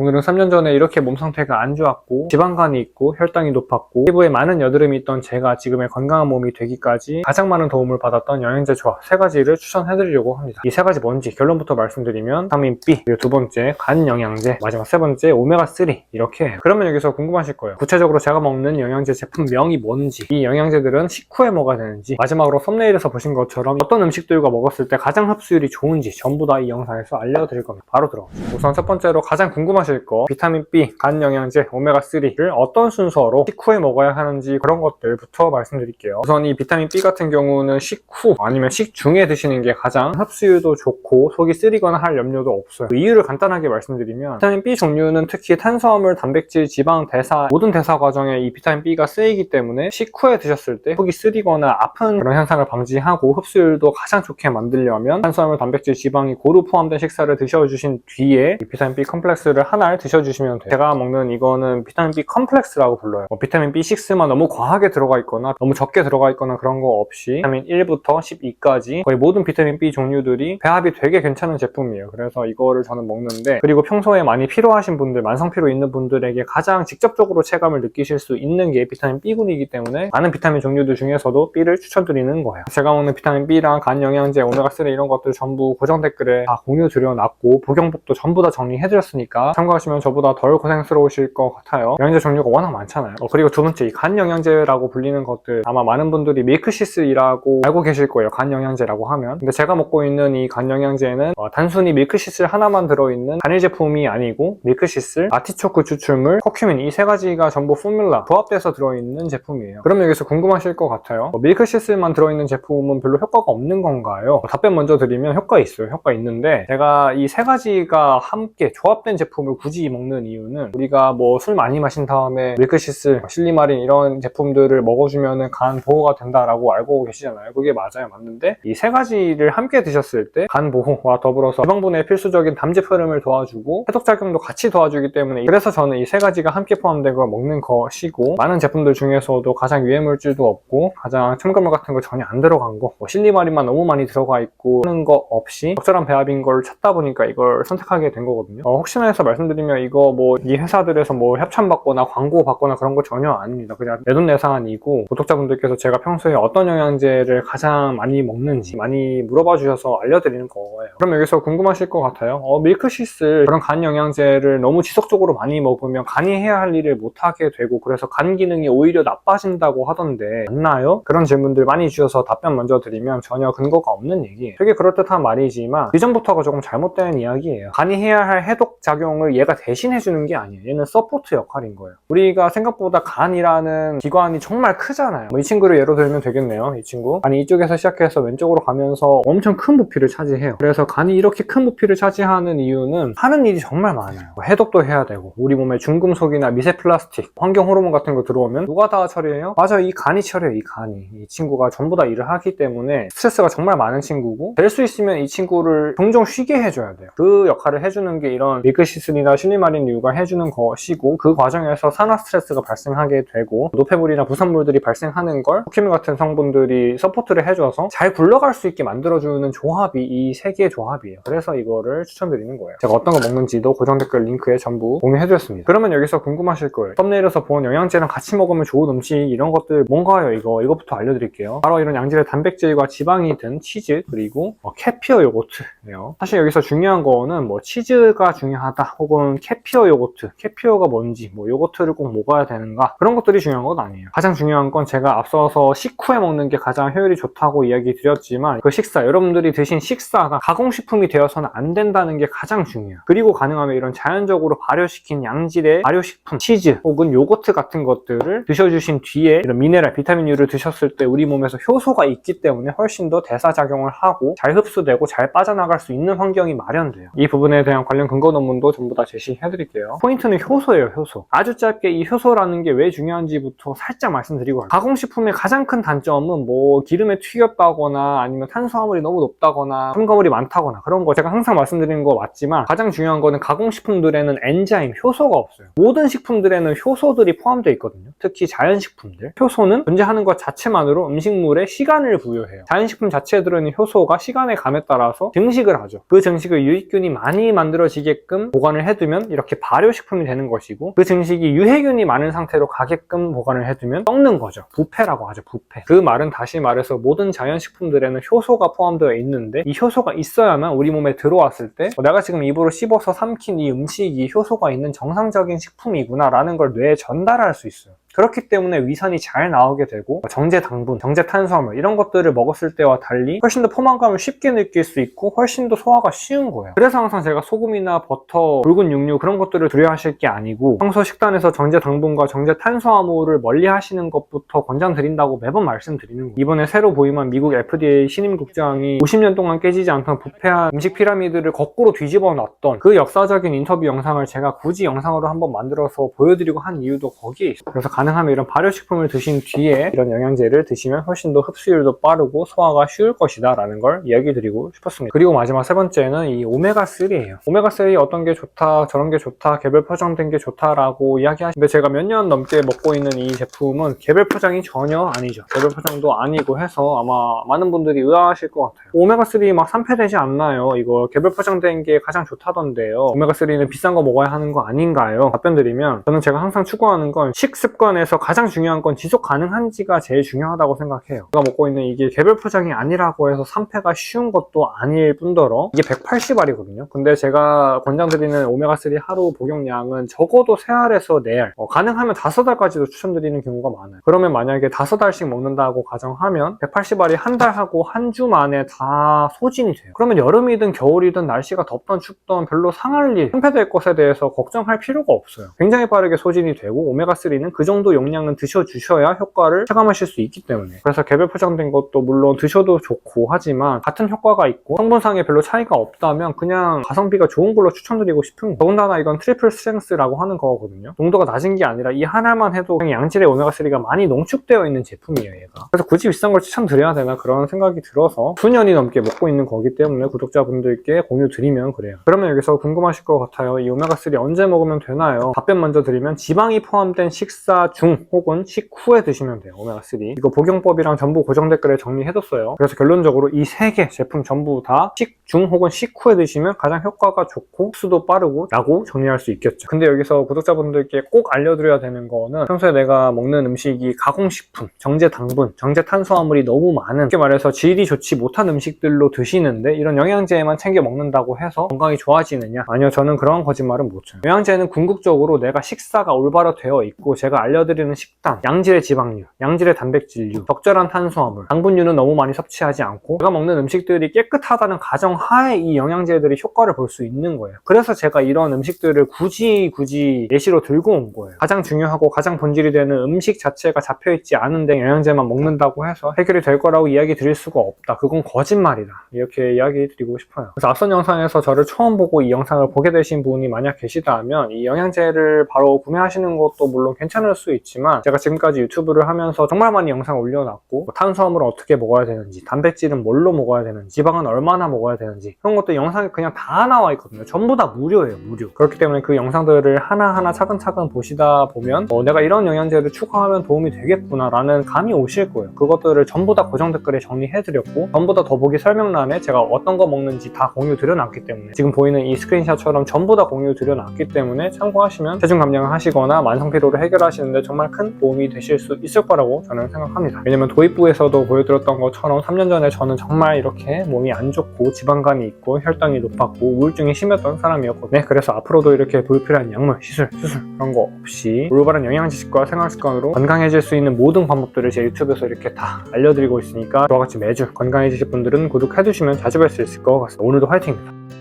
오늘은 3년 전에 이렇게 몸 상태가 안 좋았고 지방간이 있고 혈당이 높았고 피부에 많은 여드름이 있던 제가 지금의 건강한 몸이 되기까지 가장 많은 도움을 받았던 영양제 조합 세 가지를 추천해드리려고 합니다. 이 세 가지 뭔지 결론부터 말씀드리면 비타민 B, 그리고 두 번째 간 영양제, 마지막 세 번째 오메가 3 이렇게 해요. 그러면 여기서 궁금하실 거예요. 구체적으로 제가 먹는 영양제 제품명이 뭔지 이 영양제들은 식후에 먹어야 되는지 마지막으로 썸네일에서 보신 것처럼 어떤 음식들과 먹었을 때 가장 흡수율이 좋은지 전부 다 이 영상에서 알려드릴 겁니다. 바로 들어가죠. 우선 첫 번째로 가장 궁금하 실 거 비타민 B, 간 영양제, 오메가3를 어떤 순서로 식후에 먹어야 하는지 그런 것들부터 말씀드릴게요. 우선 이 비타민 B 같은 경우는 식후 아니면 식중에 드시는 게 가장 흡수율도 좋고 속이 쓰리거나 할 염려도 없어요. 그 이유를 간단하게 말씀드리면 비타민 B 종류는 특히 탄수화물, 단백질, 지방, 대사 모든 대사 과정에 이 비타민 B가 쓰이기 때문에 식후에 드셨을 때 속이 쓰리거나 아픈 그런 현상을 방지하고 흡수율도 가장 좋게 만들려면 탄수화물, 단백질, 지방이 고루 포함된 식사를 드셔주신 뒤에 이 비타민 B 컴플렉스를 하나를 드셔주시면 돼요. 제가 먹는 이거는 비타민 B 컴플렉스라고 불러요. 뭐 비타민 B6만 너무 과하게 들어가 있거나 너무 적게 들어가 있거나 그런 거 없이 비타민 1부터 12까지 거의 모든 비타민 B 종류들이 배합이 되게 괜찮은 제품이에요. 그래서 이거를 저는 먹는데 그리고 평소에 많이 필요하신 분들, 만성피로 있는 분들에게 가장 직접적으로 체감을 느끼실 수 있는 게 비타민 B군이기 때문에 많은 비타민 종류들 중에서도 B를 추천드리는 거예요. 제가 먹는 비타민 B랑 간 영양제, 오메가3 이런 것들 전부 고정 댓글에 다 공유 드려놨고 복용법도 전부 다 정리해드렸으니까 참고하시면 저보다 덜 고생스러우실 것 같아요. 영양제 종류가 워낙 많잖아요. 어, 그리고 두 번째 이 간 영양제라고 불리는 것들 아마 많은 분들이 밀크시스이라고 알고 계실 거예요. 간 영양제라고 하면. 근데 제가 먹고 있는 이 간 영양제는 어, 단순히 밀크시슬 하나만 들어있는 단일 제품이 아니고 밀크시슬, 아티초크 추출물, 커큐민 이 세 가지가 전부 포뮬라 조합돼서 들어있는 제품이에요. 그럼 여기서 궁금하실 것 같아요. 어, 밀크시슬만 들어있는 제품은 별로 효과가 없는 건가요? 어, 답변 먼저 드리면 효과 있어요. 효과 있는데 제가 이 세 가지가 함께 조합된 제품을 굳이 먹는 이유는 우리가 뭐 술 많이 마신 다음에 밀크시슬, 실리마린 이런 제품들을 먹어주면 간 보호가 된다라고 알고 계시잖아요. 그게 맞아요. 맞는데 이 세 가지를 함께 드셨을 때 간 보호와 더불어서 지방분해 필수적인 담즙 흐름을 도와주고 해독 작용도 같이 도와주기 때문에 그래서 저는 이 세 가지가 함께 포함된 걸 먹는 것이고 많은 제품들 중에서도 가장 유해 물질도 없고 가장 첨가물 같은 거 전혀 안 들어간 거, 뭐 실리마린만 너무 많이 들어가 있고 하는 거 없이 적절한 배합인 걸 찾다 보니까 이걸 선택하게 된 거거든요. 어, 혹시나 해서 말씀 드리면 이거 뭐 이 회사들에서 뭐 협찬 받거나 광고 받거나 그런 거 전혀 아닙니다. 그냥 내돈 내산이고 구독자분들께서 제가 평소에 어떤 영양제를 가장 많이 먹는지 많이 물어봐 주셔서 알려드리는 거예요. 그럼 여기서 궁금하실 것 같아요. 어, 밀크시슬 그런 간 영양제를 너무 지속적으로 많이 먹으면 간이 해야 할 일을 못하게 되고 그래서 간 기능이 오히려 나빠진다고 하던데 맞나요? 그런 질문들 많이 주셔서 답변 먼저 드리면 전혀 근거가 없는 얘기예요. 되게 그럴듯한 말이지만 이전부터가 조금 잘못된 이야기예요. 간이 해야 할 해독 작용을 얘가 대신 해주는 게 아니에요. 얘는 서포트 역할인 거예요. 우리가 생각보다 간이라는 기관이 정말 크잖아요. 뭐 이 친구를 예로 들면 되겠네요. 이 친구. 아니 이쪽에서 시작해서 왼쪽으로 가면서 엄청 큰 부피를 차지해요. 그래서 간이 이렇게 큰 부피를 차지하는 이유는 하는 일이 정말 많아요. 뭐 해독도 해야 되고 우리 몸에 중금속이나 미세 플라스틱, 환경 호르몬 같은 거 들어오면 누가 다 처리해요? 맞아요. 이 간이 처리해요. 이 간이. 이 친구가 전부 다 일을 하기 때문에 스트레스가 정말 많은 친구고 될 수 있으면 이 친구를 종종 쉬게 해줘야 돼요. 그 역할을 해주는 게 이런 밀크시 슬이나 실리마린류가 해주는 것이고 그 과정에서 산화 스트레스가 발생하게 되고 노폐물이나 부산물들이 발생하는 걸 코큐민 같은 성분들이 서포트를 해줘서 잘 굴러갈 수 있게 만들어주는 조합이 이 세 개의 조합이에요. 그래서 이거를 추천드리는 거예요. 제가 어떤 거 먹는지도 고정 댓글 링크에 전부 공유해드렸습니다. 그러면 여기서 궁금하실 거예요. 썸네일에서 본 영양제랑 같이 먹으면 좋은 음식 이런 것들 뭔가요? 이거 이거부터 알려드릴게요. 바로 이런 양질의 단백질과 지방이 든 치즈 그리고 어, 캐피어 요거트예요. 사실 여기서 중요한 거는 뭐 치즈가 중요하다 혹은 캐피어 요거트, 캐피어가 뭔지 뭐 요거트를 꼭 먹어야 되는가 그런 것들이 중요한 건 아니에요. 가장 중요한 건 제가 앞서서 식후에 먹는 게 가장 효율이 좋다고 이야기 드렸지만 그 식사 여러분들이 드신 식사가 가공식품이 되어서는 안 된다는 게 가장 중요해요. 그리고 가능하면 이런 자연적으로 발효시킨 양질의 발효식품, 치즈 혹은 요거트 같은 것들을 드셔주신 뒤에 이런 미네랄, 비타민류를 드셨을 때 우리 몸에서 효소가 있기 때문에 훨씬 더 대사작용을 하고 잘 흡수되고 잘 빠져나갈 수 있는 환경이 마련돼요. 이 부분에 대한 관련 근거 논문도 전부 다 제시해 드릴게요. 포인트는 효소예요, 효소. 아주 짧게 이 효소라는 게 왜 중요한지부터 살짝 말씀드리고 갈게요. 가공식품의 가장 큰 단점은 뭐 기름에 튀겼다거나 아니면 탄수화물이 너무 높다거나 첨가물이 많다거나 그런 거 제가 항상 말씀드리는 거 맞지만 가장 중요한 거는 가공식품들에는 엔자임, 효소가 없어요. 모든 식품들에는 효소들이 포함되어 있거든요. 특히 자연식품들. 효소는 존재하는 것 자체만으로 음식물에 시간을 부여해요. 자연식품 자체에 들어있는 효소가 시간의 감에 따라서 증식을 하죠. 그 증식을 유익균이 많이 만들어지게끔 보관을 해 두면 이렇게 발효식품이 되는 것이고 그 증식이 유해균이 많은 상태로 가게끔 보관을 해두면 썩는 거죠. 부패라고 하죠. 부패. 그 말은 다시 말해서 모든 자연식품들에는 효소가 포함되어 있는데 이 효소가 있어야만 우리 몸에 들어왔을 때 어, 내가 지금 입으로 씹어서 삼킨 이 음식이 효소가 있는 정상적인 식품이구나 라는 걸 뇌에 전달할 수 있어요. 그렇기 때문에 위산이 잘 나오게 되고 정제 당분, 정제 탄수화물 이런 것들을 먹었을 때와 달리 훨씬 더 포만감을 쉽게 느낄 수 있고 훨씬 더 소화가 쉬운 거예요. 그래서 항상 제가 소금이나 버터, 붉은 육류 그런 것들을 두려워하실 게 아니고 평소 식단에서 정제 당분과 정제 탄수화물을 멀리 하시는 것부터 권장드린다고 매번 말씀드리는 거예요. 이번에 새로 보임한 미국 FDA 신임 국장이 50년 동안 깨지지 않던 부패한 음식 피라미드를 거꾸로 뒤집어 놨던 그 역사적인 인터뷰 영상을 제가 굳이 영상으로 한번 만들어서 보여드리고 한 이유도 거기에 있어요. 그래서 가능하면 이런 발효식품을 드신 뒤에 이런 영양제를 드시면 훨씬 더 흡수율도 빠르고 소화가 쉬울 것이다 라는 걸 이야기 드리고 싶었습니다. 그리고 마지막 세 번째는 이 오메가3예요. 오메가3 어떤 게 좋다, 저런 게 좋다, 개별 포장된 게 좋다라고 이야기하시는데 제가 몇 년 넘게 먹고 있는 이 제품은 개별 포장이 전혀 아니죠. 개별 포장도 아니고 해서 아마 많은 분들이 의아하실 것 같아요. 오메가3 막 산패되지 않나요? 이거 개별 포장된 게 가장 좋다던데요. 오메가3는 비싼 거 먹어야 하는 거 아닌가요? 답변 드리면 저는 제가 항상 추구하는 건 식습관 에서 가장 중요한 건 지속 가능한지가 제일 중요하다고 생각해요. 제가 먹고 있는 이게 개별 포장이 아니라고 해서 산패가 쉬운 것도 아닐 뿐더러 이게 180알이거든요. 근데 제가 권장드리는 오메가3 하루 복용량은 적어도 3알에서 4알, 어, 가능하면 5알까지도 추천드리는 경우가 많아요. 그러면 만약에 5알씩 먹는다고 가정하면 180알이 한 달 하고 한 주 만에 다 소진이 돼요. 그러면 여름이든 겨울이든 날씨가 덥던 춥던 별로 상할 일, 상패될 것에 대해서 걱정할 필요가 없어요. 굉장히 빠르게 소진이 되고 오메가3는 그 정도 용량은 드셔주셔야 효과를 체감하실 수 있기 때문에. 그래서 개별 포장된 것도 물론 드셔도 좋고 하지만 같은 효과가 있고 성분상에 별로 차이가 없다면 그냥 가성비가 좋은 걸로 추천드리고 싶은 거 더군다나 이건 트리플 스트렝스라고 하는 거거든요. 농도가 낮은 게 아니라 이 하나만 해도 그냥 양질의 오메가3가 많이 농축되어 있는 제품이에요 얘가. 그래서 굳이 비싼 걸 추천드려야 되나 그런 생각이 들어서 수년이 넘게 먹고 있는 거기 때문에 구독자분들께 공유 드리면 그래요. 그러면 여기서 궁금하실 것 같아요. 이 오메가3 언제 먹으면 되나요? 답변 먼저 드리면 지방이 포함된 식사 중 혹은 식후에 드시면 돼요 오메가3 이거 복용법이랑 전부 고정 댓글에 정리해뒀어요. 그래서 결론적으로 이 세 개 제품 전부 다 식 중 혹은 식후에 드시면 가장 효과가 좋고 흡수도 빠르고 라고 정리할 수 있겠죠. 근데 여기서 구독자분들께 꼭 알려드려야 되는 거는 평소에 내가 먹는 음식이 가공식품, 정제 당분, 정제 탄수화물이 너무 많은 쉽게 말해서 질이 좋지 못한 음식들로 드시는데 이런 영양제만 챙겨 먹는다고 해서 건강이 좋아지느냐? 아니요 저는 그런 거짓말은 못 쳐요. 영양제는 궁극적으로 내가 식사가 올바로 되어 있고 제가 알려 드리는 식단 양질의 지방류, 양질의 단백질류, 적절한 탄수화물, 당분류는 너무 많이 섭취하지 않고 제가 먹는 음식들이 깨끗하다는 가정 하에 이 영양제들이 효과를 볼 수 있는 거예요. 그래서 제가 이런 음식들을 굳이 굳이 예시로 들고 온 거예요. 가장 중요하고 가장 본질이 되는 음식 자체가 잡혀있지 않은데 영양제만 먹는다고 해서 해결이 될 거라고 이야기 드릴 수가 없다. 그건 거짓말이다. 이렇게 이야기 드리고 싶어요. 그래서 앞선 영상에서 저를 처음 보고 이 영상을 보게 되신 분이 만약 계시다면 이 영양제를 바로 구매하시는 것도 물론 괜찮을 수 있지만 제가 지금까지 유튜브를 하면서 정말 많이 영상 올려놨고 뭐 탄수화물은 어떻게 먹어야 되는지 단백질은 뭘로 먹어야 되는지 지방은 얼마나 먹어야 되는지 그런 것도 영상에 그냥 다 나와 있거든요. 전부 다 무료예요 무료. 그렇기 때문에 그 영상들을 하나하나 차근차근 보시다 보면 어, 내가 이런 영양제를 추가하면 도움이 되겠구나 라는 감이 오실 거예요. 그것들을 전부 다 고정 댓글에 정리해드렸고 전부 다 더보기 설명란에 제가 어떤 거 먹는지 다 공유 드려놨기 때문에 지금 보이는 이 스크린샷처럼 전부 다 공유 드려놨기 때문에 참고하시면 체중 감량을 하시거나 만성 피로를 해결하시는데 정말 큰 도움이 되실 수 있을 거라고 저는 생각합니다. 왜냐면 도입부에서도 보여드렸던 것처럼 3년 전에 저는 정말 이렇게 몸이 안 좋고 지방간이 있고 혈당이 높았고 우울증이 심했던 사람이었거든요. 네, 그래서 앞으로도 이렇게 불필요한 약물, 시술, 수술 그런 거 없이 올바른 영양 지식과 생활 습관으로 건강해질 수 있는 모든 방법들을 제 유튜브에서 이렇게 다 알려드리고 있으니까 저와 같이 매주 건강해지실 분들은 구독해주시면 자주 뵐 수 있을 것 같습니다. 오늘도 화이팅입니다